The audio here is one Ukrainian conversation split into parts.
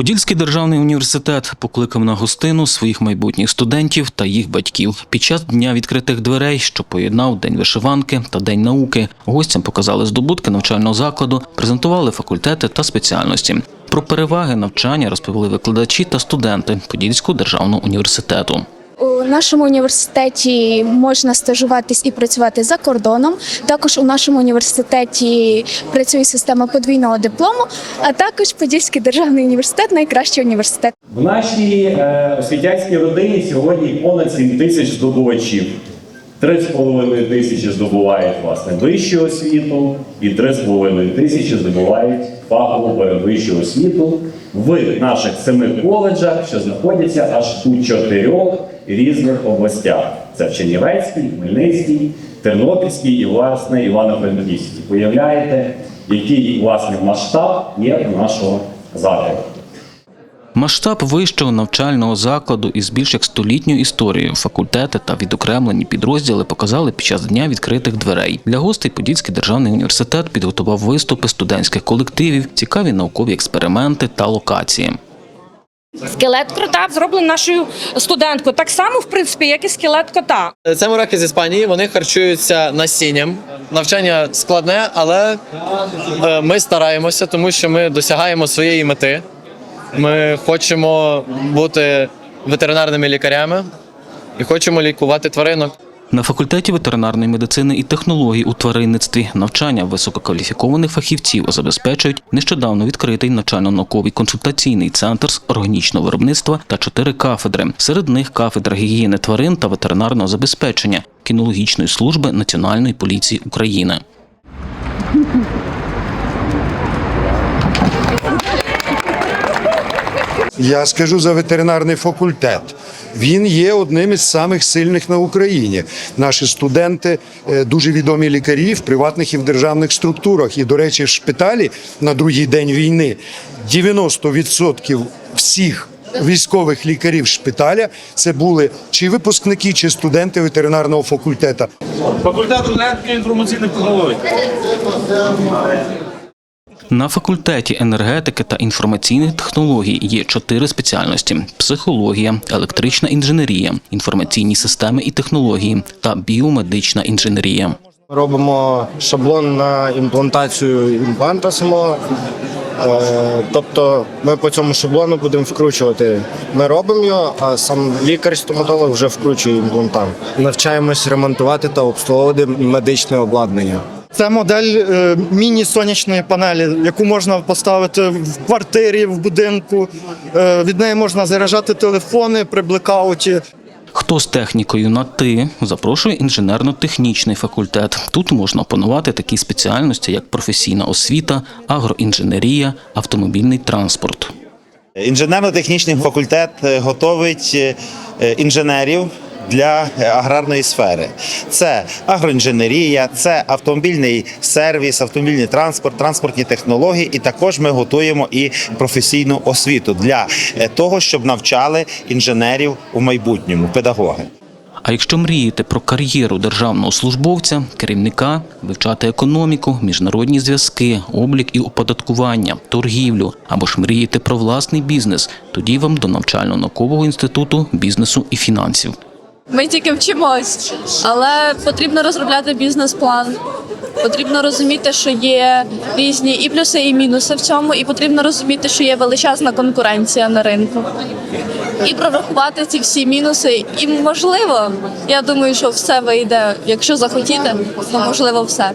Подільський державний університет покликав на гостину своїх майбутніх студентів та їх батьків. Під час дня відкритих дверей, що поєднав День вишиванки та День науки, гостям показали здобутки навчального закладу, презентували факультети та спеціальності. Про переваги навчання розповіли викладачі та студенти Подільського державного університету. У нашому університеті можна стажуватись і працювати за кордоном. Також у нашому університеті працює система подвійного диплому, а також Подільський державний університет найкращий університет. В нашій е, освітянській родині сьогодні понад 7 тисяч здобувачів. 3,5 тисячі здобувають власне вищу освіту, і 3,5 тисячі здобувають фахову передвищу освіту в наших семи коледжах, що знаходяться аж у чотирьох різних областях: це в Чернівецькій, Хмельницькій, Тернопільській і власне Івано-Франківській. Уявляєте, який власне масштаб є у нашого закладу. Масштаб вищого навчального закладу із більш як столітньою історією, факультети та відокремлені підрозділи показали під час дня відкритих дверей. Для гостей Подільський державний університет підготував виступи студентських колективів, цікаві наукові експерименти та локації. Скелет крота зроблений нашою студенткою. Так само, в принципі, як і скелет кота. Це мураки з Іспанії. Вони харчуються насінням. Навчання складне, але е, ми стараємося, тому що ми досягаємо своєї мети. Ми хочемо бути ветеринарними лікарями і хочемо лікувати тваринок. На факультеті ветеринарної медицини і технологій у тваринництві навчання висококваліфікованих фахівців забезпечують нещодавно відкритий навчально-науковий консультаційний центр з органічного виробництва та чотири кафедри. Серед них кафедра гігієни тварин та ветеринарного забезпечення кінологічної служби Національної поліції України. Я скажу за ветеринарний факультет. Він є одним із самих сильних на Україні. Наші студенти е, дуже відомі лікарі в приватних і в державних структурах. І, до речі, в шпиталі на другий день війни 90% всіх. Військових лікарів шпиталя це були чи випускники, чи студенти ветеринарного факультету. Факультет інформаційних технологій. На факультеті енергетики та інформаційних технологій є чотири спеціальності: психологія, електрична інженерія, інформаційні системи і технології та біомедична інженерія. Робимо шаблон на імплантацію імпланта самого. Е, Тобто ми по цьому шаблону будемо вкручувати. Ми робимо його, а сам лікар-стоматолог вже вкручує імплантант. Навчаємось ремонтувати та обслуговувати медичне обладнання. Це модель е, міні-сонячної панелі, яку можна поставити в квартирі, в будинку. Е, від неї можна заряджати телефони при блекауті. Хто з технікою на ти запрошує інженерно-технічний факультет. Тут можна опанувати такі спеціальності, як професійна освіта, агроінженерія, автомобільний транспорт. Інженерно-технічний факультет е, готовить інженерів для е, аграрної сфери. Це агроінженерія, це автомобільний сервіс, автомобільний транспорт, транспортні технології. І також ми готуємо і професійну освіту для е, того, щоб навчали інженерів у майбутньому, педагоги. А якщо мрієте про кар'єру державного службовця, керівника, вивчати економіку, міжнародні зв'язки, облік і оподаткування, торгівлю або ж мрієте про власний бізнес, тоді вам до навчально-наукового інституту бізнесу і фінансів. Ми тільки вчимось, але потрібно розробляти бізнес-план. Потрібно розуміти, що є різні і плюси, і мінуси в цьому, і потрібно розуміти, що є величезна конкуренція на ринку. І прорахувати ці всі мінуси. І можливо, я думаю, що все вийде. Якщо захотіти, то можливо все.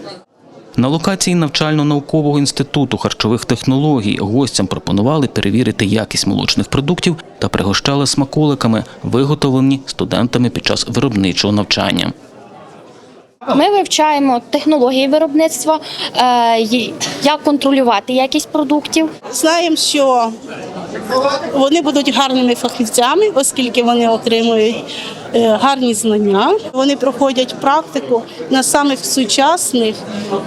На локації навчально-наукового інституту харчових технологій гостям пропонували перевірити якість молочних продуктів та пригощали смаколиками, виготовлені студентами під час виробничого навчання. Ми вивчаємо технології виробництва, е, як контролювати якість продуктів. Знаємо, що вони будуть гарними фахівцями, оскільки вони отримують гарні знання. Вони проходять практику на самих сучасних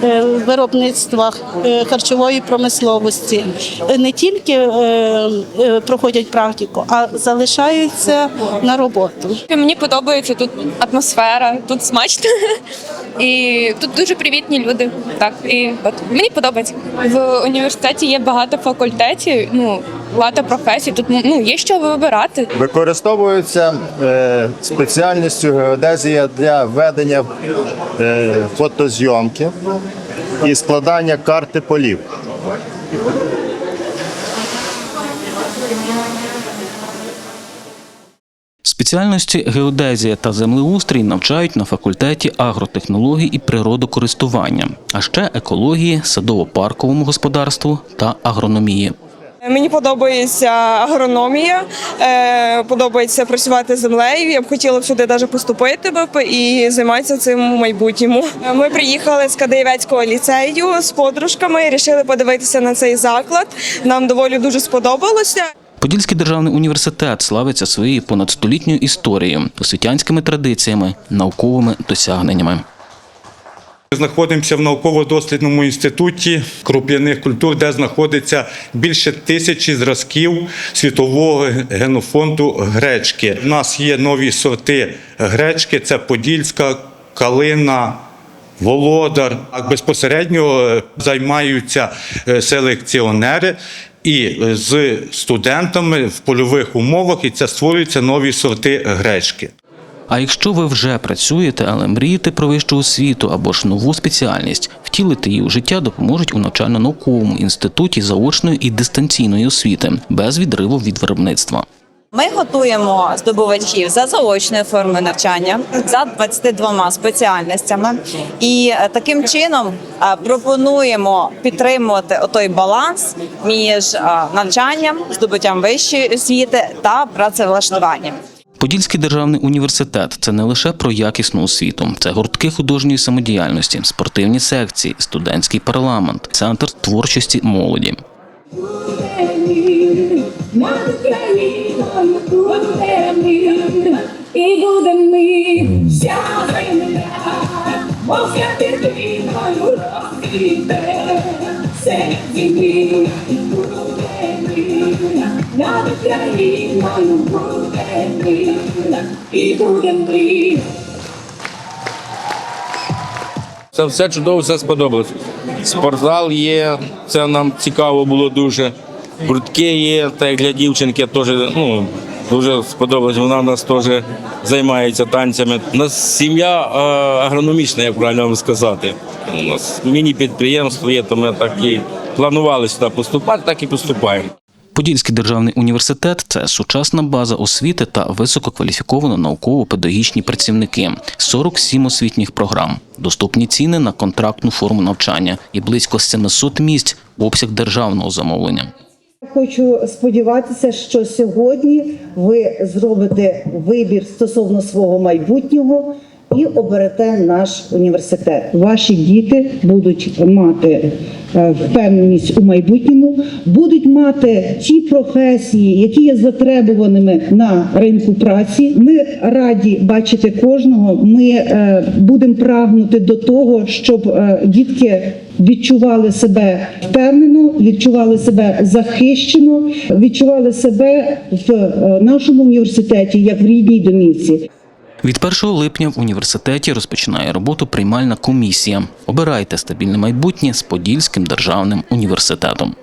е, виробництвах е, харчової промисловості. Е, Не тільки е, е, проходять практику, а залишаються на роботу. Мені подобається тут атмосфера, тут смачно. І тут дуже привітні люди. Так, і от мені подобається. В університеті є багато факультетів, ну багато професій. Тут ну є що вибирати. Використовується е, спеціальністю геодезія для ведення е, фотозйомки і складання карти полів. Спеціальності геодезія та землеустрій навчають на факультеті агротехнологій і природокористування, а ще екології, садово-парковому господарству та агрономії. Мені подобається агрономія, е, подобається працювати землею. Я б хотіла б сюди навіть поступити і займатися цим у майбутньому. Ми приїхали з Кадаєвецького ліцею з подружками, вирішили подивитися на цей заклад. Нам доволі дуже сподобалося. Подільський державний університет славиться своєю понадстолітньою історією, освітянськими традиціями, науковими досягненнями. Ми Знаходимося в науково-дослідному інституті круп'яних культур, де знаходиться більше тисячі зразків світового генофонду гречки. У нас є нові сорти гречки: це подільська, калина. Володар безпосередньо е, займаються е, селекціонери і з студентами в польових умовах, і це створюються нові сорти гречки. А якщо ви вже працюєте, але мрієте про вищу освіту або ж нову спеціальність, втілити її у життя допоможуть у навчально-науковому інституті заочної і дистанційної освіти без відриву від виробництва. Ми готуємо здобувачів за заочною формою навчання за 22 спеціальностями, і е, таким чином е, пропонуємо підтримувати той баланс між е, навчанням, здобуттям вищої освіти та працевлаштуванням. Подільський державний університет це не лише про якісну освіту, це гуртки художньої самодіяльності, спортивні секції, студентський парламент, центр творчості молоді. Це все чудово, все сподобалось. Спортзал є, це нам цікаво було дуже. Гуртки є, та як для дівчинки теж ну, дуже сподобалось. Вона в нас теж займається танцями. У нас сім'я е, агрономічна, як правильно вам сказати. У нас міні-підприємство є, то ми так і планували сюди поступати, так і поступаємо. Подільський державний університет це сучасна база освіти та висококваліфіковані науково-педагогічні працівники, 47 освітніх програм, доступні ціни на контрактну форму навчання і близько 700 місць обсяг державного замовлення. Хочу сподіватися, що сьогодні ви зробите вибір стосовно свого майбутнього і оберете наш університет. Ваші діти будуть мати е, впевненість у майбутньому, будуть мати ті професії, які є затребуваними на ринку праці. Ми раді бачити кожного. Ми е, будемо прагнути до того, щоб е, дітки відчували себе впевнено, відчували себе захищено, відчували себе в нашому університеті як в рідній домівці. Від 1 липня в університеті розпочинає роботу приймальна комісія. Обирайте стабільне майбутнє з Подільським державним університетом.